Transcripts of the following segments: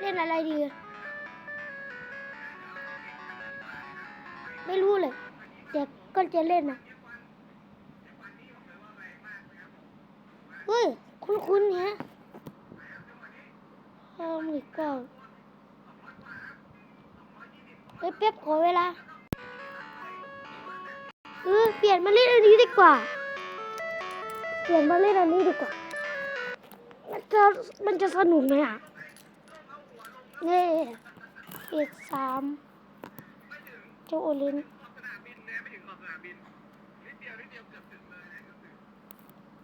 เล่นอะไรดี ไม่รู้เลย แต่ก็จะเล่นนะเฮ้ย คุ้นๆเนี่ยเออมือเก่าเฮ้ยเป๊ปขอเวลาเออเปลี่ยนมาเล่นอันนี้ดีกว่า เปลี่ยนมาเล่นอันนี้ดีกว่า มันจะมันจะสนุกไหมอะ นี่อีกสามเจ้าโอลิน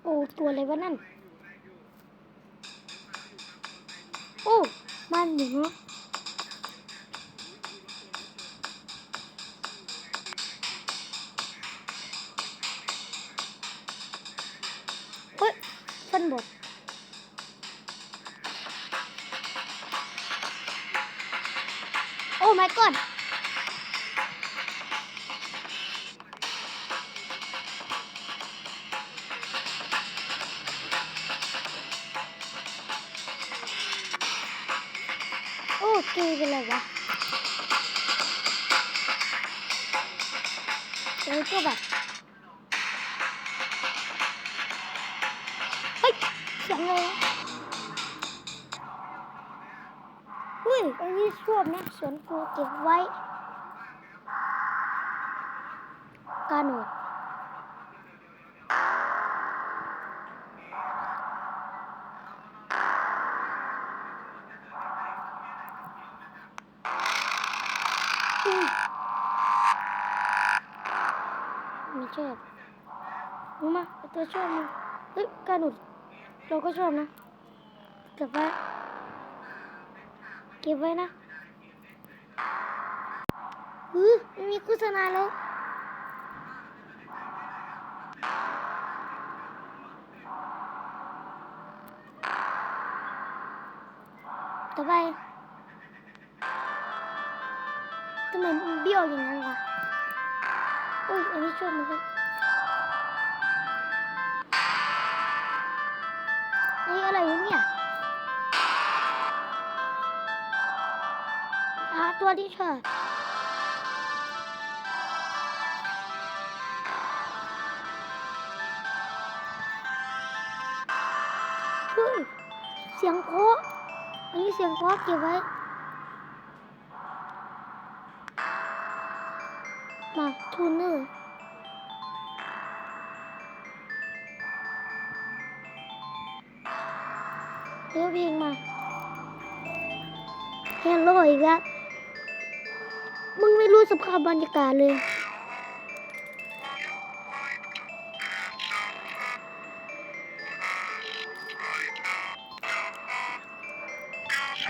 โอ้ตัวอะไรวะนั่น โอ้มันอยู่เนาะเฮ้ยฟันบด โอ้ my god โอ้เกย์เป็ อันนี้ช่วมนะสวนกูเก็บไว้กรหนุดมีเชือกมึงมาตัวชอบมึงเฮ้ยกรหนุดเราก็ชอบนะแต่ว่า เก็บไว้นะอือไม่มีโฆษณาแล้วต่อไปทำไมมันเบี้ยวอย่างนั้นวะอุ้ยอันนี้ชอบเหมือนกันอันนี้อะไรวะเนี่ย ตัวที่ชอบเฮ้ยเสียงโคอันนี้เสียงโคเก็บไว้ มาทูนเนอร์เลือกเพลงมาเพลงโลอีกแล้ว มึงไม่รู้สภาพบรรยากาศเลย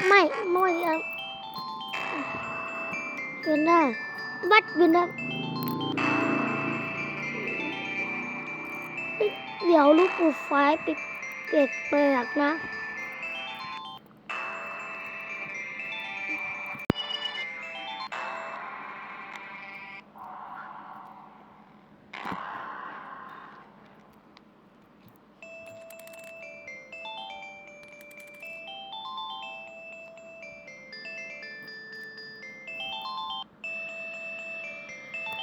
ไม่ไม่เอาเป็นได้บัดเป็นได้เดี๋ยวลูกปูไฟปิดเปลกแปลกๆนะ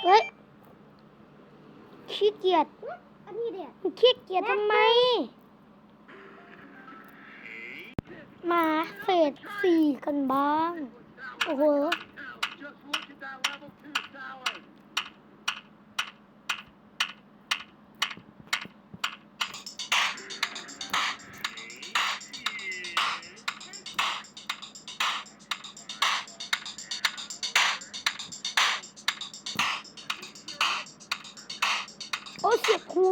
เฮ้ย ขี้เกียจอันนี้เด็ดขี้เกียจทำไม มาเฟสสี่กันบ้าง โอ้โห โอ้เสียบครู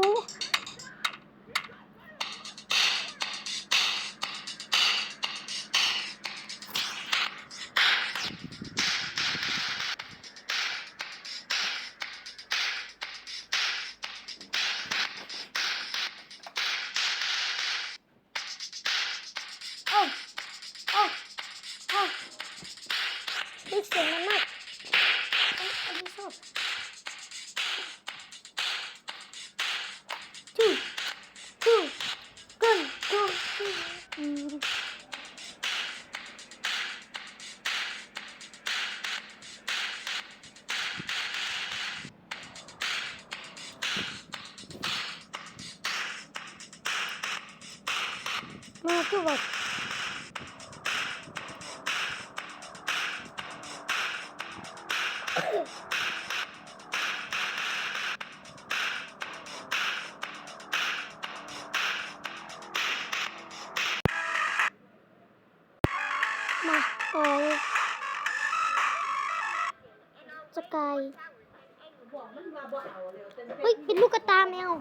เสียงมันมากไม่ชอบ เอาแล้วแต่เฮ้ย เป็นลูกกระตาแมว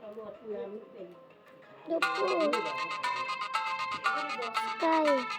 เอารถเรือมันเป็นเดี๋ยวพูดไม่ได้บอกสกายไม่ได้บอกเลยล่ะนี่ ชอบชอบนะอัน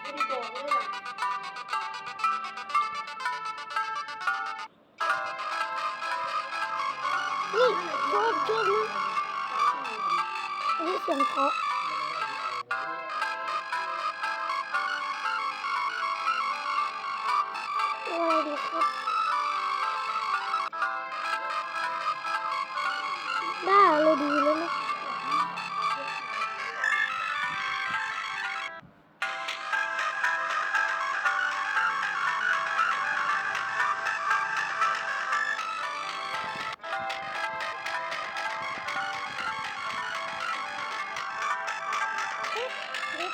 ขี้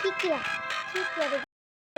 ขี้เกียจขี้เกียจ